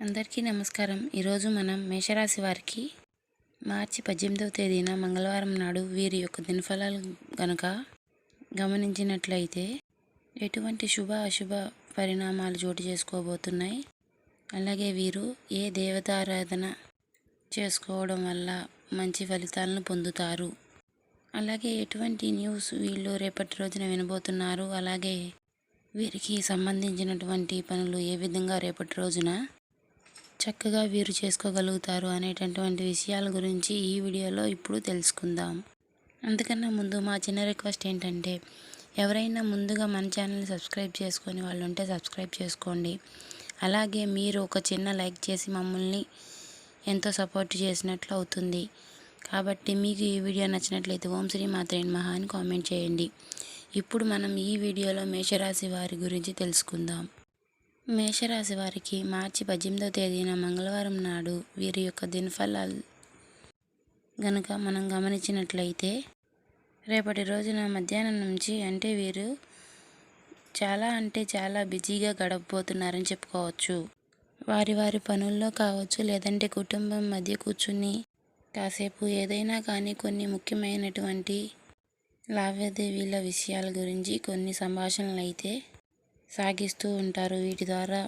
అందరికీ నమస్కారం. ఈరోజు మనం మేషరాశి వారికి మార్చి పద్దెనిమిదవ తేదీన మంగళవారం నాడు వీరి యొక్క దినఫలాలు గనక గమనించినట్లయితే ఎటువంటి శుభ అశుభ పరిణామాలు చోటు చేసుకోబోతున్నాయి. అలాగే వీరు ఏ దేవతారాధన చేసుకోవడం వల్ల మంచి ఫలితాలను పొందుతారు. అలాగే ఎటువంటి న్యూస్ వీళ్ళు రేపటి రోజున వినబోతున్నారు. అలాగే వీరికి సంబంధించినటువంటి పనులు ఏ విధంగా రేపటి రోజున చక్కగా వీరు చేసుకోగలుగుతారు అనేటటువంటి విషయాల గురించి ఈ వీడియోలో ఇప్పుడు తెలుసుకుందాం. అందుకన్నా ముందు మా చిన్న రిక్వెస్ట్ ఏంటంటే ఎవరైనా ముందుగా మన ఛానల్ని సబ్స్క్రైబ్ చేసుకొని వాళ్ళు ఉంటే సబ్స్క్రైబ్ చేసుకోండి. అలాగే మీరు ఒక చిన్న లైక్ చేసి మమ్మల్ని ఎంతో సపోర్ట్ చేసినట్లు అవుతుంది. కాబట్టి మీకు ఈ వీడియో నచ్చినట్లయితే ఓం శ్రీ మాత్రే మహా అని కామెంట్ చేయండి. ఇప్పుడు మనం ఈ వీడియోలో మేషరాశి వారి గురించి తెలుసుకుందాం. మేషరాశి వారికి మార్చి పద్దెనిమిదవ తేదీన మంగళవారం నాడు వీరి యొక్క దినఫలాలు గనక మనం గమనించినట్లయితే రేపటి రోజున మధ్యాహ్నం నుంచి అంటే వీరు చాలా అంటే చాలా బిజీగా గడపబోతున్నారని చెప్పుకోవచ్చు. వారి వారి పనుల్లో కావచ్చు లేదంటే కుటుంబం మధ్య కూర్చుని కాసేపు ఏదైనా కానీ కొన్ని ముఖ్యమైనటువంటి లావాదేవీల విషయాల గురించి కొన్ని సంభాషణలు అయితే సాగిస్తూ ఉంటారు. వీటి ద్వారా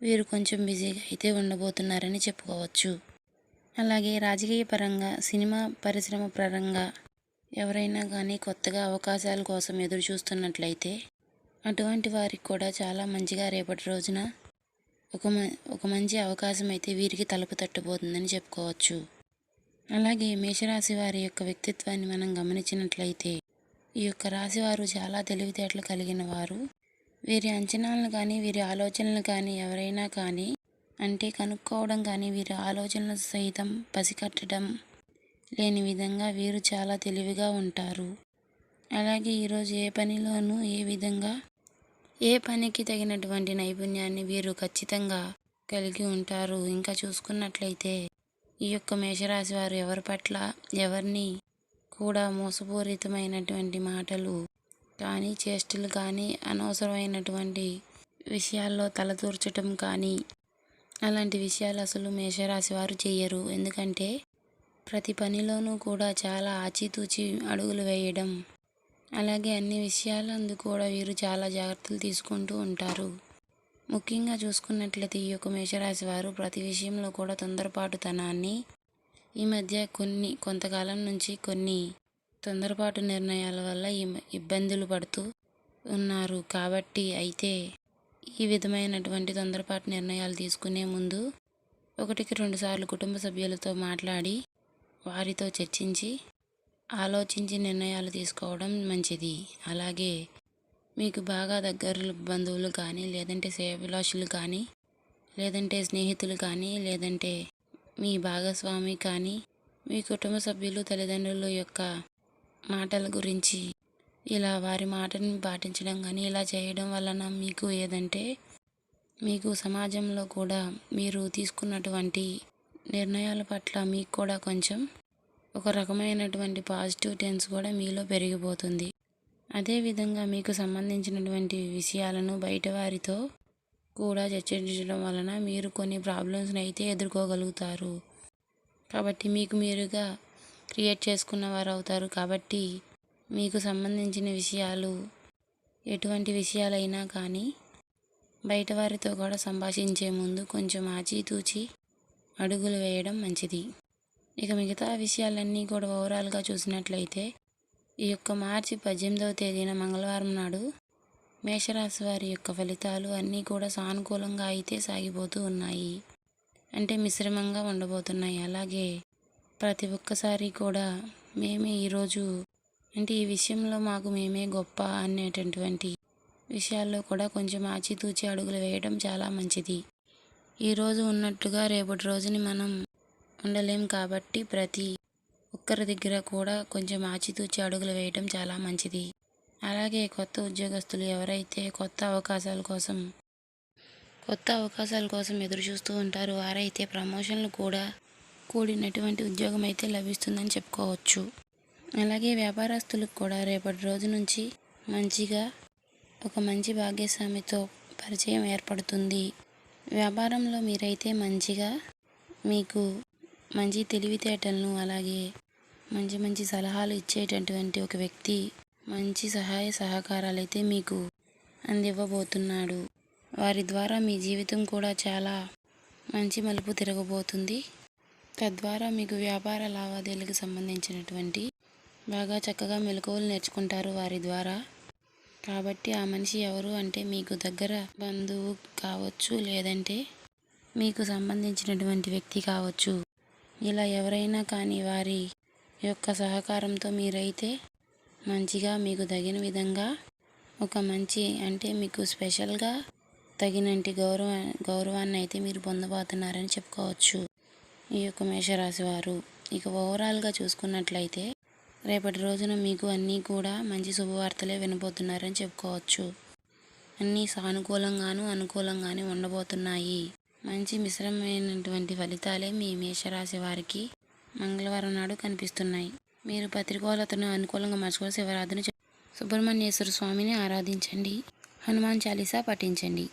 వీరు కొంచెం బిజీగా అయితే ఉండబోతున్నారని చెప్పుకోవచ్చు. అలాగే రాజకీయ పరంగా సినిమా పరిశ్రమ పరంగా ఎవరైనా కానీ కొత్తగా అవకాశాల కోసం ఎదురు చూస్తున్నట్లయితే అటువంటి వారికి కూడా చాలా మంచిగా రేపటి రోజున ఒక ఒక మంచి అవకాశం అయితే వీరికి తలుపు తట్టబోతుందని చెప్పుకోవచ్చు. అలాగే మేషరాశి వారి యొక్క వ్యక్తిత్వాన్ని మనం గమనించినట్లయితే ఈ యొక్క రాశి వారు చాలా తెలివితేటలు కలిగిన వారు. వీరి అంచనాలను కానీ వీరి ఆలోచనలు కానీ ఎవరైనా కానీ అంటే కనుక్కోవడం కానీ వీరి ఆలోచనలు సైతం పసికట్టడం లేని విధంగా వీరు చాలా తెలివిగా ఉంటారు. అలాగే ఈరోజు ఏ పనిలోనూ ఏ విధంగా ఏ పనికి తగినటువంటి నైపుణ్యాన్ని వీరు ఖచ్చితంగా కలిగి ఉంటారు. ఇంకా చూసుకున్నట్లయితే ఈ యొక్క మేషరాశి వారు ఎవరి పట్ల ఎవరిని కూడా మోసపూరితమైనటువంటి మాటలు కానీ చేష్టలు కానీ అనవసరమైనటువంటి విషయాల్లో తలదూర్చటం కానీ అలాంటి విషయాలు అసలు మేషరాశి వారు చేయరు ఎందుకంటే ప్రతి పనిలోనూ కూడా చాలా ఆచితూచి అడుగులు వేయడం అలాగే అన్ని విషయాలందు కూడా వీరు చాలా జాగ్రత్తలు తీసుకుంటూ ఉంటారు. ముఖ్యంగా చూసుకున్నట్లయితే ఈ యొక్క మేషరాశి వారు ప్రతి విషయంలో కూడా తొందరపాటుతనాన్ని ఈ మధ్య కొన్ని కొంతకాలం నుంచి కొన్ని తొందరపాటు నిర్ణయాల వల్ల ఇబ్బందులు పడుతూ ఉన్నారు. కాబట్టి అయితే ఈ విధమైనటువంటి తొందరపాటు నిర్ణయాలు తీసుకునే ముందు ఒకటికి రెండుసార్లు కుటుంబ సభ్యులతో మాట్లాడి వారితో చర్చించి ఆలోచించి నిర్ణయాలు తీసుకోవడం మంచిది. అలాగే మీకు బాగా దగ్గర బంధువులు కానీ లేదంటే సేవలాషులు కానీ లేదంటే స్నేహితులు కానీ లేదంటే మీ భాగస్వామి కానీ మీ కుటుంబ సభ్యులు తల్లిదండ్రుల యొక్క మాటల గురించి. ఇలా వారి మాటని పాటించడం కానీ ఇలా చేయడం వలన మీకు ఏదంటే మీకు సమాజంలో కూడా మీరు తీసుకున్నటువంటి నిర్ణయాల పట్ల మీకు కూడా కొంచెం ఒక రకమైనటువంటి పాజిటివ్ టెన్స్ కూడా మీలో పెరిగిపోతుంది. అదేవిధంగా మీకు సంబంధించినటువంటి విషయాలను బయట వారితో కూడా చర్చించడం వలన మీరు కొన్ని ప్రాబ్లమ్స్ని అయితే ఎదుర్కోగలుగుతారు. కాబట్టి మీకు మీరుగా క్రియేట్ చేసుకున్న వారు అవుతారు కాబట్టి మీకు సంబంధించిన విషయాలు ఎటువంటి విషయాలైనా కానీ బయట వారితో కూడా సంభాషించే ముందు కొంచెం ఆచితూచి అడుగులు వేయడం మంచిది. ఇక మిగతా విషయాలన్నీ కూడా ఓవరాల్గా చూసినట్లయితే ఈ యొక్క మార్చి పద్దెనిమిదవ తేదీన మంగళవారం నాడు మేషరాశి వారి యొక్క ఫలితాలు అన్నీ కూడా సానుకూలంగా అయితే సాగిపోతూ ఉన్నాయి. అంటే మిశ్రమంగా ఉండబోతున్నాయి. అలాగే ప్రతి ఒక్కసారి కూడా మేమే ఈరోజు అంటే ఈ విషయంలో మాకు మేమే గొప్ప అనేటటువంటి విషయాల్లో కూడా కొంచెం ఆచితూచి అడుగులు వేయడం చాలా మంచిది. ఈరోజు ఉన్నట్టుగా రేపటి రోజుని మనం ఉండలేం కాబట్టి ప్రతి ఒక్కరి దగ్గర కూడా కొంచెం ఆచితూచి అడుగులు వేయడం చాలా మంచిది. అలాగే కొత్త ఉద్యోగస్తులు ఎవరైతే కొత్త అవకాశాల కోసం కొత్త అవకాశాల కోసం ఎదురు చూస్తూ ఉంటారు వారైతే ప్రమోషన్లు కూడా కూడినటువంటి ఉద్యోగం అయితే లభిస్తుందని చెప్పుకోవచ్చు. అలాగే వ్యాపారస్తులకు కూడా రేపటి రోజు నుంచి మంచిగా ఒక మంచి భాగ్యస్వామితో పరిచయం ఏర్పడుతుంది. వ్యాపారంలో మీరైతే మంచిగా మీకు మంచి తెలివితేటలను అలాగే మంచి మంచి సలహాలు ఇచ్చేటటువంటి ఒక వ్యక్తి మంచి సహాయ సహకారాలు అయితే మీకు అందివ్వబోతున్నాడు. వారి ద్వారా మీ జీవితం కూడా చాలా మంచి మలుపు తిరగబోతుంది. తద్వారా మీకు వ్యాపార లావాదేవీలకు సంబంధించినటువంటి బాగా చక్కగా మెలకువలు నేర్చుకుంటారు వారి ద్వారా. కాబట్టి ఆ మనిషి ఎవరు అంటే మీకు దగ్గర బంధువు కావచ్చు లేదంటే మీకు సంబంధించినటువంటి వ్యక్తి కావచ్చు. ఇలా ఎవరైనా కానీ వారి యొక్క సహకారంతో మీరైతే మంచిగా మీకు తగిన విధంగా ఒక మంచి అంటే మీకు స్పెషల్గా తగినంటి గౌరవ గౌరవాన్ని అయితే మీరు పొందబోతున్నారని చెప్పుకోవచ్చు. ఈ యొక్క మేషరాశి వారు ఇక ఓవరాల్గా చూసుకున్నట్లయితే రేపటి రోజున మీకు అన్నీ కూడా మంచి శుభవార్తలే వినబోతున్నారని చెప్పుకోవచ్చు. అన్నీ సానుకూలంగాను అనుకూలంగానే ఉండబోతున్నాయి. మంచి మిశ్రమమైనటువంటి ఫలితాలే మీ మేషరాశి వారికి మంగళవారం నాడు కనిపిస్తున్నాయి. మీరు పత్రికోలతను అనుకూలంగా మర్చుకొని శివరాత్రిని సుబ్రహ్మణ్యేశ్వర స్వామిని ఆరాధించండి. హనుమాన్ చాలీసా పఠించండి.